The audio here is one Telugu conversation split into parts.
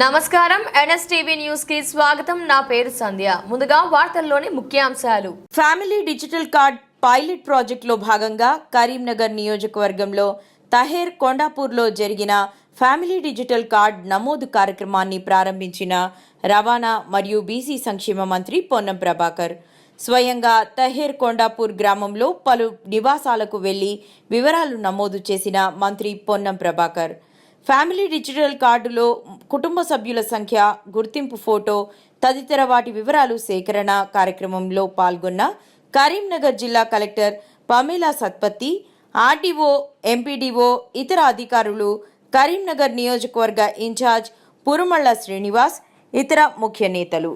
నమస్కారం. ఎన్ఎస్టీవీ న్యూస్కి స్వాగతం. నా పేరు సంధ్య. ముందుగా వార్తల్లోని ముఖ్యాంశాలు. ఫ్యామిలీ డిజిటల్ కార్డ్ పైలట్ ప్రాజెక్టులో భాగంగా కరీంనగర్ నియోజకవర్గంలో తహేర్ కొండాపూర్లో జరిగిన ఫ్యామిలీ డిజిటల్ కార్డ్ నమోదు కార్యక్రమాన్ని ప్రారంభించిన రవాణా మరియు బీసీ సంక్షేమ మంత్రి పొన్నం ప్రభాకర్. స్వయంగా తహేర్ కొండాపూర్ గ్రామంలో పలు నివాసాలకు వెళ్ళి వివరాలు నమోదు చేసిన మంత్రి పొన్నం ప్రభాకర్. ఫ్యామిలీ డిజిటల్ కార్డులో కుటుంబ సభ్యుల సంఖ్య గుర్తింపు ఫోటో తదితర వాటి వివరాలు సేకరణ కార్యక్రమంలో పాల్గొన్న కరీంనగర్ జిల్లా collector Pamela Satpathy RDO MPDO ఇతర అధికారులు కరీంనగర్ నియోజకవర్గ ఇన్ఛార్జ్ పురుమళ్ళ శ్రీనివాస్ ఇతర ముఖ్య నేతలు.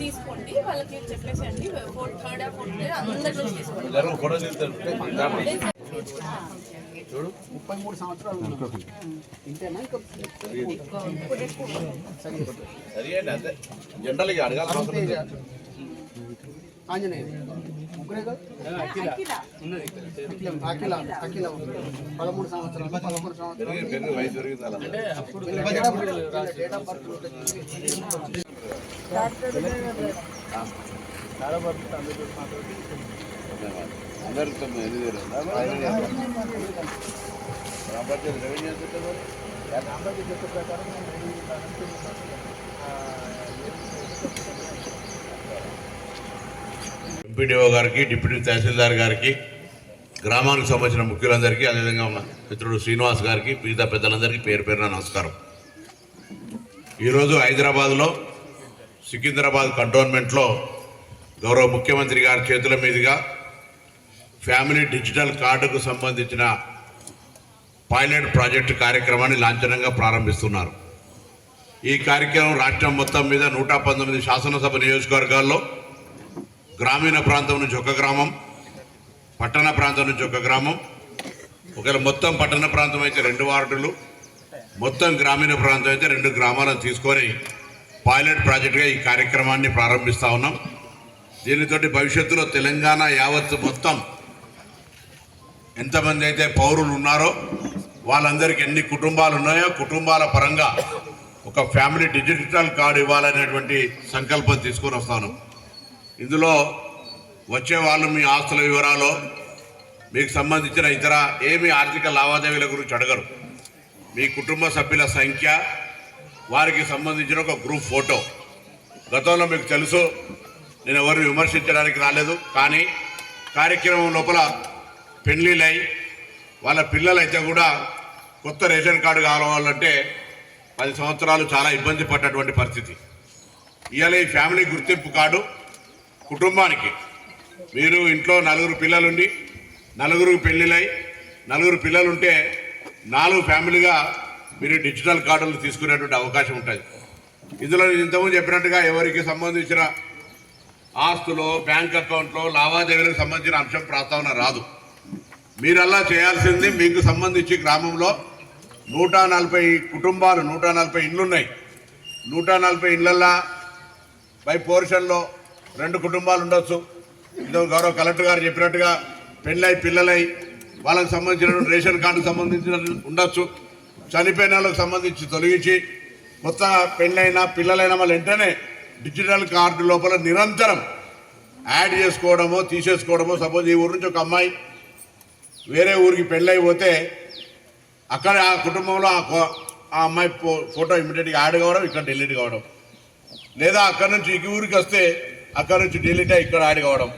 తీసుకోండి వాళ్ళకి చెప్పేసేయండి థర్డ్ తీసుకోండి ముప్పై మూడు సంవత్సరాలు ఇంతేనా? ఇంకా జనరల్గా అడగాల్సిన అవసరం. ఆంజనేయ ముగ్గురే కదా అఖిల అఖిల అఖిల పదమూడు సంవత్సరాలు పదమూడు సంవత్సరాలు పెరిగి ఎంపీడీఓ గారికి డిప్యూటీ తహసీల్దార్ గారికి గ్రామానికి సంబంధించిన ముఖ్యులందరికీ అదేవిధంగా ఉన్న మిత్రుడు శ్రీనివాస్ గారికి మిగతా పెద్దలందరికీ పేరు పేరున నమస్కారం. ఈరోజు హైదరాబాద్లో సికింద్రాబాద్ కంటోన్మెంట్లో గౌరవ ముఖ్యమంత్రి గారి చేతుల మీదుగా ఫ్యామిలీ డిజిటల్ కార్డుకు సంబంధించిన పైలట్ ప్రాజెక్టు కార్యక్రమాన్ని లాంఛనంగా ప్రారంభిస్తున్నారు. ఈ కార్యక్రమం రాష్ట్రం మొత్తం మీద నూట పంతొమ్మిది శాసనసభ నియోజకవర్గాల్లో గ్రామీణ ప్రాంతం నుంచి ఒక గ్రామం పట్టణ ప్రాంతం నుంచి ఒక గ్రామం. ఒకవేళ మొత్తం పట్టణ ప్రాంతం అయితే రెండు వార్డులు మొత్తం గ్రామీణ ప్రాంతం అయితే రెండు గ్రామాలను తీసుకొని పైలట్ ప్రాజెక్టుగా ఈ కార్యక్రమాన్ని ప్రారంభిస్తా ఉన్నాం. దీనితోటి భవిష్యత్తులో తెలంగాణ యావత్తు మొత్తం ఎంతమంది అయితే పౌరులు ఉన్నారో వాళ్ళందరికీ ఎన్ని కుటుంబాలు ఉన్నాయో కుటుంబాల పరంగా ఒక ఫ్యామిలీ డిజిటల్ కార్డు ఇవ్వాలనేటువంటి సంకల్పం తీసుకొని వస్తాను ఇందులో వచ్చే వాళ్ళు మీ ఆస్తుల వివరాలు మీకు సంబంధించిన ఇతర ఏమి ఆర్థిక లావాదేవీల గురించి అడగరు. మీ కుటుంబ సభ్యుల సంఖ్య వారికి సంబంధించిన ఒక గ్రూప్ ఫోటో. గతంలో మీకు తెలుసు నేను ఎవరిని విమర్శించడానికి రాలేదు కానీ కార్యక్రమం లోపల పెళ్ళిళ్ళై వాళ్ళ పిల్లలైతే కూడా కొత్త రేషన్ కార్డు కావాలంటే పది సంవత్సరాలు చాలా ఇబ్బంది పడ్డటువంటి పరిస్థితి. ఇవాళ ఈ ఫ్యామిలీ గుర్తింపు కార్డు కుటుంబానికి. మీరు ఇంట్లో నలుగురు పిల్లలుండి నలుగురు పెళ్ళిళ్ళై నలుగురు పిల్లలుంటే నాలుగు ఫ్యామిలీగా మీరు డిజిటల్ కార్డులు తీసుకునేటువంటి అవకాశం ఉంటుంది. ఇందులో నేను ఇంతకుముందు చెప్పినట్టుగా ఎవరికి సంబంధించిన ఆస్తులో బ్యాంక్ అకౌంట్లో లావాదేవీలకు సంబంధించిన అంశం ప్రస్తావన రాదు. మీరల్లా చేయాల్సింది మీకు సంబంధించి గ్రామంలో నూట నలభై కుటుంబాలు నూట నలభై ఇండ్లు ఉన్నాయి నూట నలభై ఇళ్ళల్లా బై పోర్షన్లో రెండు కుటుంబాలు ఉండొచ్చు. ఇదో గౌరవ కలెక్టర్ గారు చెప్పినట్టుగా పెళ్ళై పిల్లలై వాళ్ళకి సంబంధించిన రేషన్ కార్డుకు సంబంధించిన ఉండొచ్చు. చనిపోయిన వాళ్ళకి సంబంధించి తొలగించి కొత్త పెళ్ళైనా పిల్లలైనా వాళ్ళు వెంటనే డిజిటల్ కార్డు లోపల నిరంతరం యాడ్ చేసుకోవడమో తీసేసుకోవడమో సపోజ్ ఈ ఊరు నుంచి ఒక అమ్మాయి వేరే ఊరికి పెళ్ళైపోతే అక్కడ ఆ కుటుంబంలో ఆ కో- ఆ అమ్మాయి ఫో- ఫోటో ఇమీడియట్గా యాడ్ కావడం ఇక్కడ డిలీట్ కావడం. లేదా అక్కడ నుంచి ఈ ఊరికి వస్తే అక్కడ నుంచి డిలీట్ అయ్యి ఇక్కడ యాడ్ కావడం.